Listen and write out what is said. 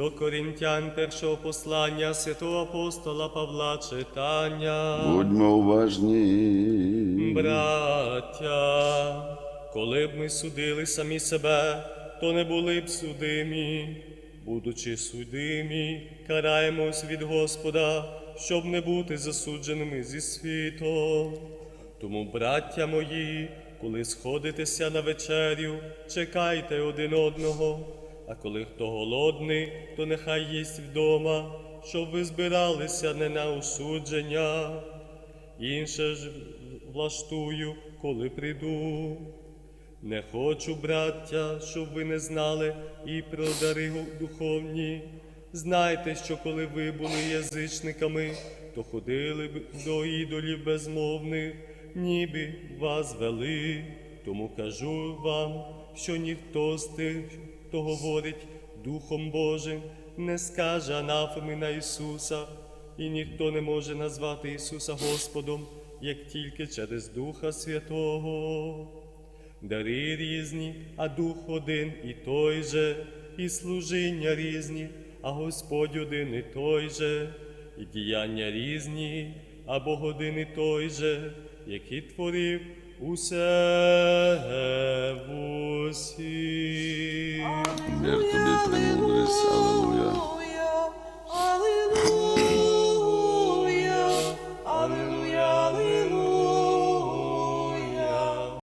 До Корінтян першого послання святого апостола Павла читання. Будьмо уважні. Браття, коли б ми судили самі себе, то не були б судимі. Будучи судимі, караємось від Господа, щоб не бути засудженими зі світом. Тому, браття мої, коли сходитеся на вечерю, чекайте один одного. А коли хто голодний, то нехай їсть вдома, щоб ви збиралися не на осудження. Інше ж влаштую, коли прийду. Не хочу, браття, щоб ви не знали і про дари духовні. Знайте, що коли ви були язичниками, то ходили б до ідолів безмовних, ніби вас вели. Тому кажу вам, що ніхто з тих, хто говорить Духом Божим, не скаже анафеми на Ісуса, і ніхто не може назвати Ісуса Господом, як тільки через Духа Святого. Дари різні, а Дух один і той же, і служіння різні, а Господь один і той же, і діяння різні, а Бог один і той же, який творив усе усіх. Мир тобі премудрість, але